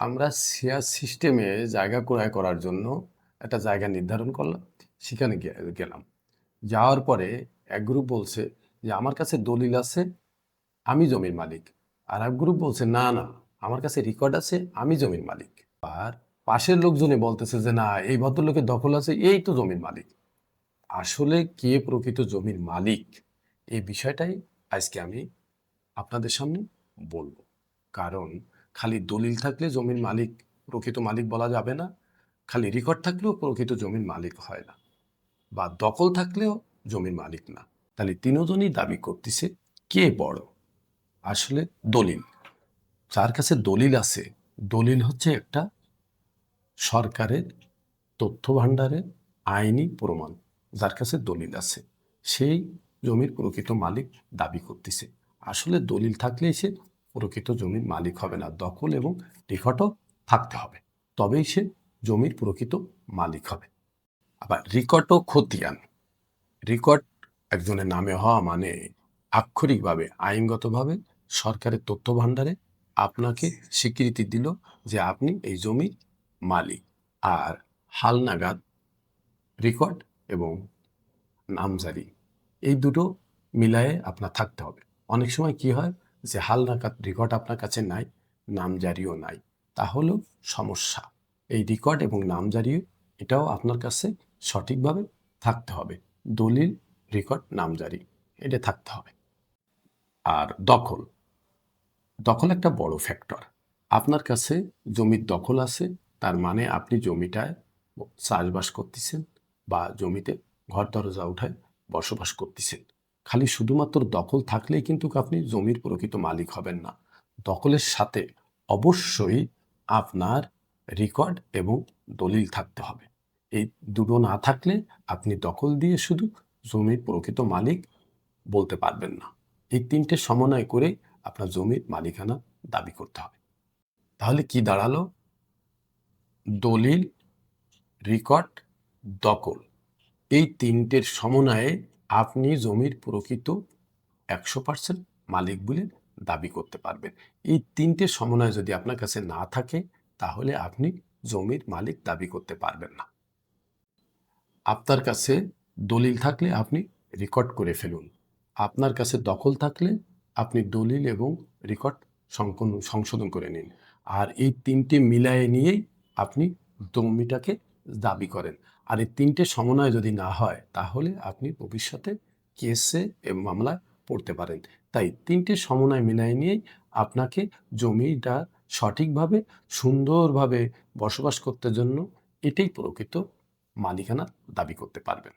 আমরা শেয়ার সিস্টেমে জায়গা ক্রয় করার জন্য একটা জায়গা নির্ধারণ করলাম, সেখানে গেলাম। যাওয়ার পরে এক গ্রুপ বলছে যে, আমার কাছে দলিল আছে, আমি জমির মালিক। আর এক গ্রুপ বলছে, না না, আমার কাছে রেকর্ড আছে, আমি জমির মালিক। আর পাশের লোকজনে বলতেছে যে, না, এই ভদ্রলোকের দখল আছে, এই তো জমির মালিক। আসলে কে প্রকৃত জমির মালিক? এই বিষয়টাই আজকে আমি আপনাদের সামনে বলব। কারণ খালি দলিল থাকলে জমির মালিক, প্রকৃত মালিক বলা যাবে না। খালি রেকর্ড থাকলেও প্রকৃত জমির মালিক হয় না। বা দখল থাকলেও জমির মালিক না। তাহলে তিনজনই দাবি করতেছে, কে বড়? আসলে দলিল। যার কাছে দলিল আছে, দলিল হচ্ছে একটা সরকারের তথ্য ভাণ্ডারের আইনি প্রমাণ। যার কাছে দলিল আছে, সেই জমির প্রকৃত মালিক দাবি করতেছে। আসলে দলিল থাকলেই সে প্রকৃত জমির মালিক হবে না, দখল এবং রেকর্ডও থাকতে হবে। তবেই সে জমির প্রকৃত মালিক হবে। আবার রেকর্ডও খতিয়ান রেকর্ড একজনের নামে হওয়া মানে আক্ষরিকভাবে, আইনগতভাবে সরকারের তথ্য ভাণ্ডারে আপনাকে স্বীকৃতি দিল যে আপনি এই জমির মালিক। আর হালনাগাদ রেকর্ড এবং নামজারি, এই দুটো মিলায়ে আপনার থাকতে হবে। অনেক সময় কি হয় যে হালনাগাদ রেকর্ড আপনার কাছে নাই নামজারিও নাই তাহলেও সমস্যা। এই রেকর্ড এবং নামজারি এটাও আপনার কাছে সঠিকভাবে থাকতে হবে। দলিল রেকর্ড নামজারি এটা থাকতে হবে। আর দখল দখল একটা বড় ফ্যাক্টর আপনার কাছে জমির দখল আছে, তার মানে আপনি জমিটায় চাষবাস করতেছেন বা জমিতে ঘর দরজা উঠায় বসবাস করতেছেন। খালি শুধুমাত্র দখল থাকলেই কিন্তু আপনি জমির প্রকৃত মালিক হবেন না। দখলের সাথে অবশ্যই আপনার রেকর্ড এবং দলিল থাকতে হবে। এই দুটো না থাকলে আপনি দখল দিয়ে শুধু জমির প্রকৃত মালিক বলতে পারবেন না। এই তিনটে সমন্বয় করে আপনার জমির মালিকানা দাবি করতে হবে। তাহলে কি দাঁড়াল? দলিল রেকর্ড দখল। এই তিনটের সমন্বয়ে আপনি জমির প্রকৃত একশো পার্সেন্ট মালিক বলে দাবি করতে পারবেন। এই তিনটে সমন্বয় যদি আপনার কাছে না থাকে, তাহলে আপনি জমির মালিক দাবি করতে পারবেন না। আপনার কাছে দলিল থাকলে আপনি রেকর্ড করে ফেলুন। আপনার কাছে দখল থাকলে আপনি দলিল এবং রেকর্ড সংশোধন করে নিন। আর এই তিনটে মিলায়ে নিয়েই আপনি জমিটাকে দাবি করেন। আর এই তিনটে সমন্বয় যদি না হয়, তাহলে আপনি ভবিষ্যতে কেসে এ মামলায় পড়তে পারেন। তাই তিনটে সমন্বয় মিলাই নিয়েই আপনাকে জমিটা সঠিকভাবে, সুন্দরভাবে বসবাস করতে জন্য এটাই প্রকৃত মালিকানা দাবি করতে পারবেন।